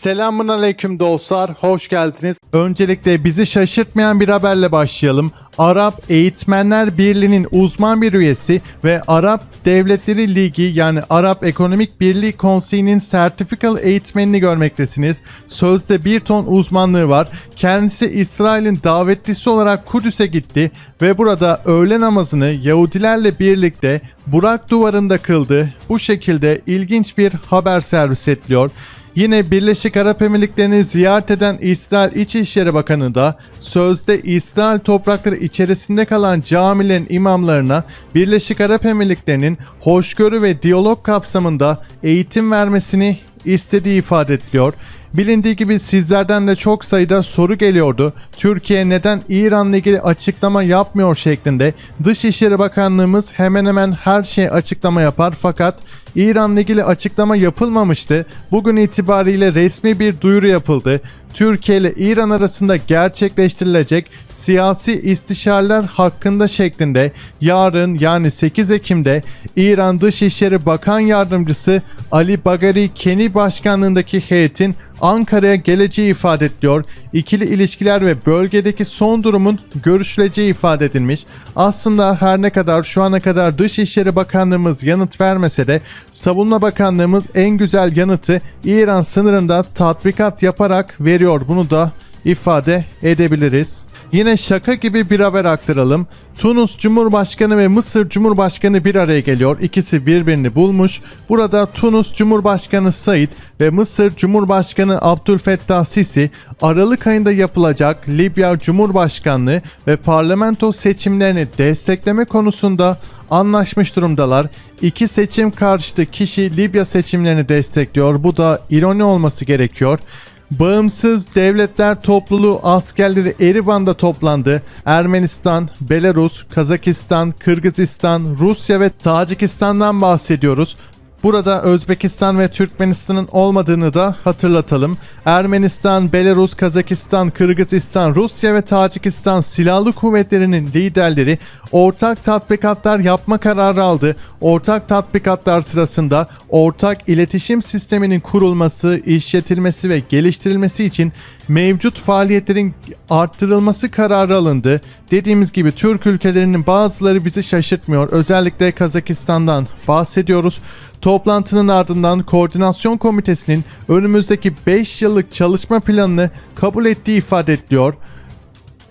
Selamun aleyküm dostlar, hoş geldiniz. Öncelikle bizi şaşırtmayan bir haberle başlayalım. Arap Eğitmenler Birliği'nin uzman bir üyesi ve Arap Devletleri Ligi yani Arap Ekonomik Birliği Konseyi'nin sertifikalı eğitmenini görmektesiniz. Sözde bir ton uzmanlığı var. Kendisi İsrail'in davetlisi olarak Kudüs'e gitti ve burada öğle namazını Yahudilerle birlikte Burak Duvarı'nda kıldı. Bu şekilde ilginç bir haber servis ediliyor. Yine Birleşik Arap Emirlikleri'ni ziyaret eden İsrail İçişleri Bakanı da sözde İsrail toprakları içerisinde kalan camilerin imamlarına Birleşik Arap Emirlikleri'nin hoşgörü ve diyalog kapsamında eğitim vermesini istediği ifade ediliyor. Bilindiği gibi sizlerden de çok sayıda soru geliyordu. Türkiye neden İran'la ilgili açıklama yapmıyor şeklinde. Dışişleri Bakanlığımız hemen hemen her şeye açıklama yapar fakat İran'la ilgili açıklama yapılmamıştı. Bugün itibariyle resmi bir duyuru yapıldı. Türkiye ile İran arasında gerçekleştirilecek siyasi istişareler hakkında şeklinde yarın yani 8 Ekim'de İran Dışişleri Bakan Yardımcısı Ali Bagari Keni başkanlığındaki heyetin Ankara'ya geleceği ifade ediliyor. İkili ilişkiler ve bölgedeki son durumun görüşüleceği ifade edilmiş. Aslında her ne kadar şu ana kadar Dışişleri Bakanlığımız yanıt vermese de Savunma Bakanlığımız en güzel yanıtı İran sınırında tatbikat yaparak veriyor. Bunu da ifade edebiliriz. Yine şaka gibi bir haber aktaralım. Tunus Cumhurbaşkanı ve Mısır Cumhurbaşkanı bir araya geliyor. İkisi birbirini bulmuş. Burada Tunus Cumhurbaşkanı Said ve Mısır Cumhurbaşkanı Abdülfettah Sisi Aralık ayında yapılacak Libya Cumhurbaşkanlığı ve parlamento seçimlerini destekleme konusunda anlaşmış durumdalar. İki seçim karşıtı kişi Libya seçimlerini destekliyor. Bu da ironi olması gerekiyor. Bağımsız Devletler Topluluğu askerleri Erivan'da toplandı. Ermenistan, Belarus, Kazakistan, Kırgızistan, Rusya ve Tacikistan'dan bahsediyoruz. Burada Özbekistan ve Türkmenistan'ın olmadığını da hatırlatalım. Ermenistan, Belarus, Kazakistan, Kırgızistan, Rusya ve Tacikistan silahlı kuvvetlerinin liderleri ortak tatbikatlar yapma kararı aldı. Ortak tatbikatlar sırasında ortak iletişim sisteminin kurulması, işletilmesi ve geliştirilmesi için mevcut faaliyetlerin arttırılması kararı alındı. Dediğimiz gibi Türk ülkelerinin bazıları bizi şaşırtmıyor. Özellikle Kazakistan'dan bahsediyoruz. Toplantının ardından Koordinasyon Komitesi'nin önümüzdeki 5 yıllık çalışma planını kabul ettiği ifade ediliyor.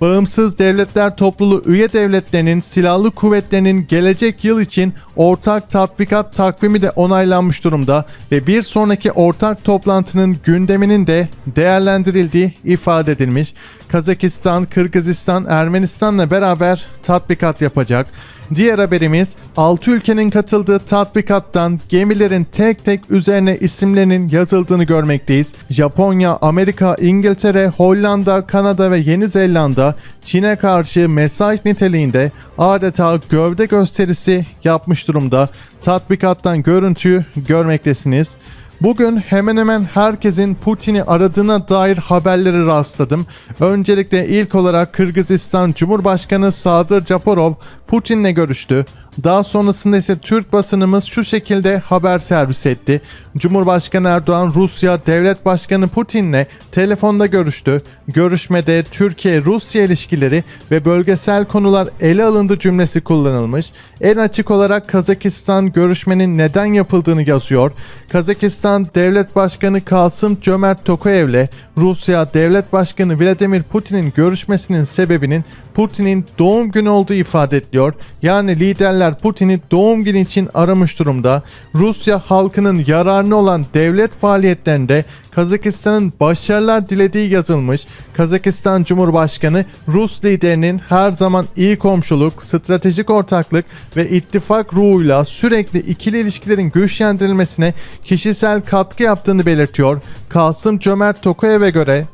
Bağımsız Devletler Topluluğu üye devletlerinin silahlı kuvvetlerinin gelecek yıl için ortak tatbikat takvimi de onaylanmış durumda ve bir sonraki ortak toplantının gündeminin de değerlendirildiği ifade edilmiş. Kazakistan, Kırgızistan, Ermenistan'la beraber tatbikat yapacak. Diğer haberimiz 6 ülkenin katıldığı tatbikattan gemilerin tek tek üzerine isimlerinin yazıldığını görmekteyiz. Japonya, Amerika, İngiltere, Hollanda, Kanada ve Yeni Zelanda Çin'e karşı mesaj niteliğinde adeta gövde gösterisi yapmış durumda. Tatbikattan görüntüyü görmektesiniz. Bugün hemen hemen herkesin Putin'i aradığına dair haberlere rastladım. Öncelikle ilk olarak Kırgızistan Cumhurbaşkanı Sadır Japarov Putin'le görüştü. Daha sonrasında ise Türk basınımız şu şekilde haber servis etti. Cumhurbaşkanı Erdoğan Rusya Devlet Başkanı Putin'le telefonda görüştü. Görüşmede Türkiye-Rusya ilişkileri ve bölgesel konular ele alındı cümlesi kullanılmış. En açık olarak Kazakistan görüşmenin neden yapıldığını yazıyor. Kazakistan Devlet Başkanı Kasım Cömert Tokayev'le Rusya Devlet Başkanı Vladimir Putin'in görüşmesinin sebebinin Putin'in doğum günü olduğu ifade ediliyor. Yani liderler Putin'i doğum günü için aramış durumda. Rusya halkının yararına olan devlet faaliyetlerinde Kazakistan'ın başarılar dilediği yazılmış. Kazakistan Cumhurbaşkanı Rus liderinin her zaman iyi komşuluk, stratejik ortaklık ve ittifak ruhuyla sürekli ikili ilişkilerin güçlendirilmesine kişisel katkı yaptığını belirtiyor. Kasım Cömert Tokayev'e göre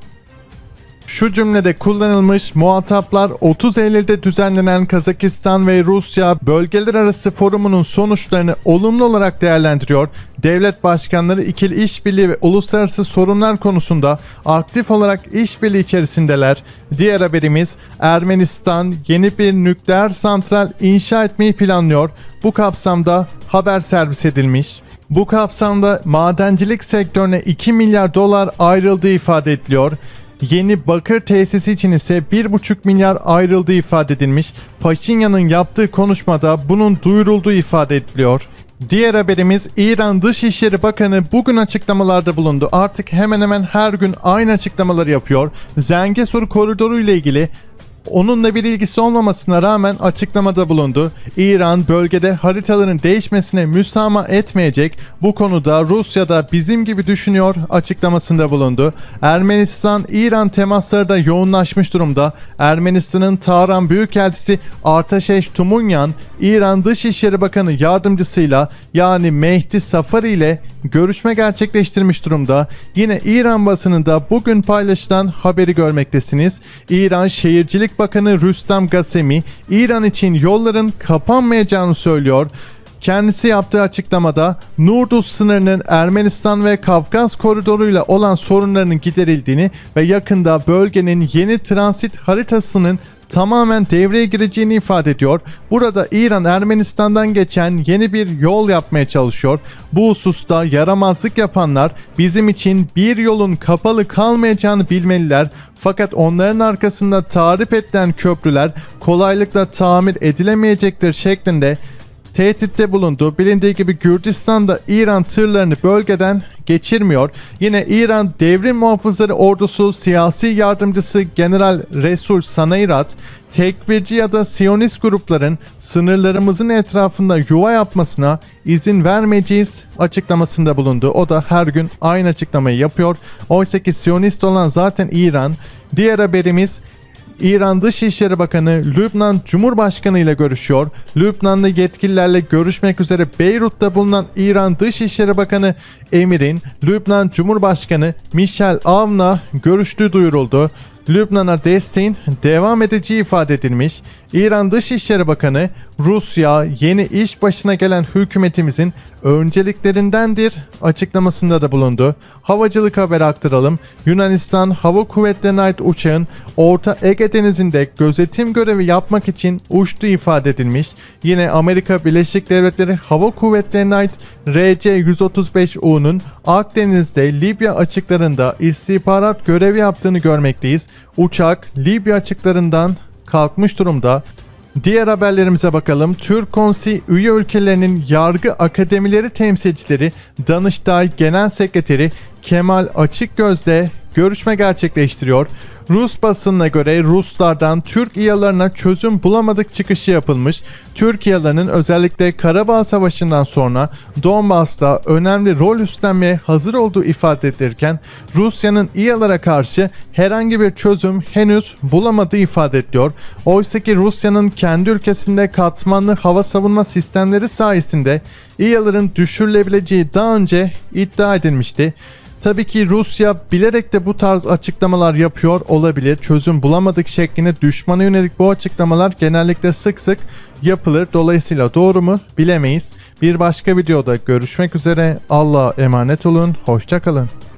şu cümlede kullanılmış muhataplar 30 Eylül'de düzenlenen Kazakistan ve Rusya bölgeler arası forumunun sonuçlarını olumlu olarak değerlendiriyor. Devlet başkanları ikili işbirliği ve uluslararası sorunlar konusunda aktif olarak işbirliği içerisindeler. Diğer haberimiz Ermenistan yeni bir nükleer santral inşa etmeyi planlıyor. Bu kapsamda haber servis edilmiş. Bu kapsamda madencilik sektörüne 2 milyar dolar ayrıldığı ifade ediliyor. Yeni bakır tesisi için ise 1,5 milyar ayrıldığı ifade edilmiş. Paşinyan'ın yaptığı konuşmada bunun duyurulduğu ifade ediliyor. Diğer haberimiz İran Dışişleri Bakanı bugün açıklamalarda bulundu. Artık hemen hemen her gün aynı açıklamaları yapıyor. Zengesur koridoru ile ilgili Onunla bir ilgisi olmamasına rağmen açıklamada bulundu. İran bölgede haritaların değişmesine müsamaha etmeyecek. Bu konuda Rusya da bizim gibi düşünüyor açıklamasında bulundu. Ermenistan-İran temasları da yoğunlaşmış durumda. Ermenistan'ın Tahran Büyükelçisi Artaşeş Tumunyan, İran Dışişleri Bakanı yardımcısıyla yani Mehdi Safari ile görüşme gerçekleştirmiş durumda. Yine İran basınında bugün paylaşılan haberi görmektesiniz. İran Şehircilik Bakanı Rüstem Gasemi, İran için yolların kapanmayacağını söylüyor. Kendisi yaptığı açıklamada Nurduz sınırının Ermenistan ve Kafkas koridoruyla olan sorunlarının giderildiğini ve yakında bölgenin yeni transit haritasının tamamen devreye gireceğini ifade ediyor. Burada İran Ermenistan'dan geçen yeni bir yol yapmaya çalışıyor. Bu hususta yaramazlık yapanlar bizim için bir yolun kapalı kalmayacağını bilmeliler. Fakat onların arkasında tarif edilen köprüler kolaylıkla tamir edilemeyecektir şeklinde tehditte bulundu. Bilindiği gibi Gürcistan da İran tırlarını bölgeden geçirmiyor. Yine İran Devrim Muhafızları Ordusu siyasi yardımcısı General Resul Sanayrat, tekvirci ya da Siyonist grupların sınırlarımızın etrafında yuva yapmasına izin vermeyeceğiz açıklamasında bulundu. O da her gün aynı açıklamayı yapıyor. Oysa ki Siyonist olan zaten İran. Diğer haberimiz İran Dışişleri Bakanı Lübnan Cumhurbaşkanı ile görüşüyor. Lübnanlı yetkililerle görüşmek üzere Beyrut'ta bulunan İran Dışişleri Bakanı Emir'in Lübnan Cumhurbaşkanı Michel Avn'la görüştüğü duyuruldu. Lübnan'a desteğin devam edeceği ifade edilmiş. İran Dışişleri Bakanı Rusya yeni iş başına gelen hükümetimizin önceliklerindendir açıklamasında da bulundu. Havacılık haberi aktaralım. Yunanistan Hava Kuvvetleri'ne ait uçağın Orta Ege Denizi'nde gözetim görevi yapmak için uçtuğu ifade edilmiş. Yine Amerika Birleşik Devletleri Hava Kuvvetleri'ne ait RC-135U'nun Akdeniz'de Libya açıklarında istihbarat görevi yaptığını görmekteyiz. Uçak Libya açıklarından kalkmış durumda. Diğer haberlerimize bakalım. Türk Konseyi üye ülkelerinin yargı akademileri temsilcileri Danıştay Genel Sekreteri Kemal Açıkgöz'le görüşme gerçekleştiriyor. Rus basınına göre Ruslardan Türk İyalarına çözüm bulamadık çıkışı yapılmış. Türk İyalarının özellikle Karabağ Savaşı'ndan sonra Donbas'ta önemli rol üstlenmeye hazır olduğu ifade edilirken Rusya'nın İyalara karşı herhangi bir çözüm henüz bulamadığı ifade ediliyor. Oysa ki Rusya'nın kendi ülkesinde katmanlı hava savunma sistemleri sayesinde İyaların düşürülebileceği daha önce iddia edilmişti. Tabii ki Rusya bilerek de bu tarz açıklamalar yapıyor olabilir. Çözüm bulamadık şeklinde düşmana yönelik bu açıklamalar genellikle sık sık yapılır. Dolayısıyla doğru mu bilemeyiz. Bir başka videoda görüşmek üzere. Allah'a emanet olun. Hoşçakalın.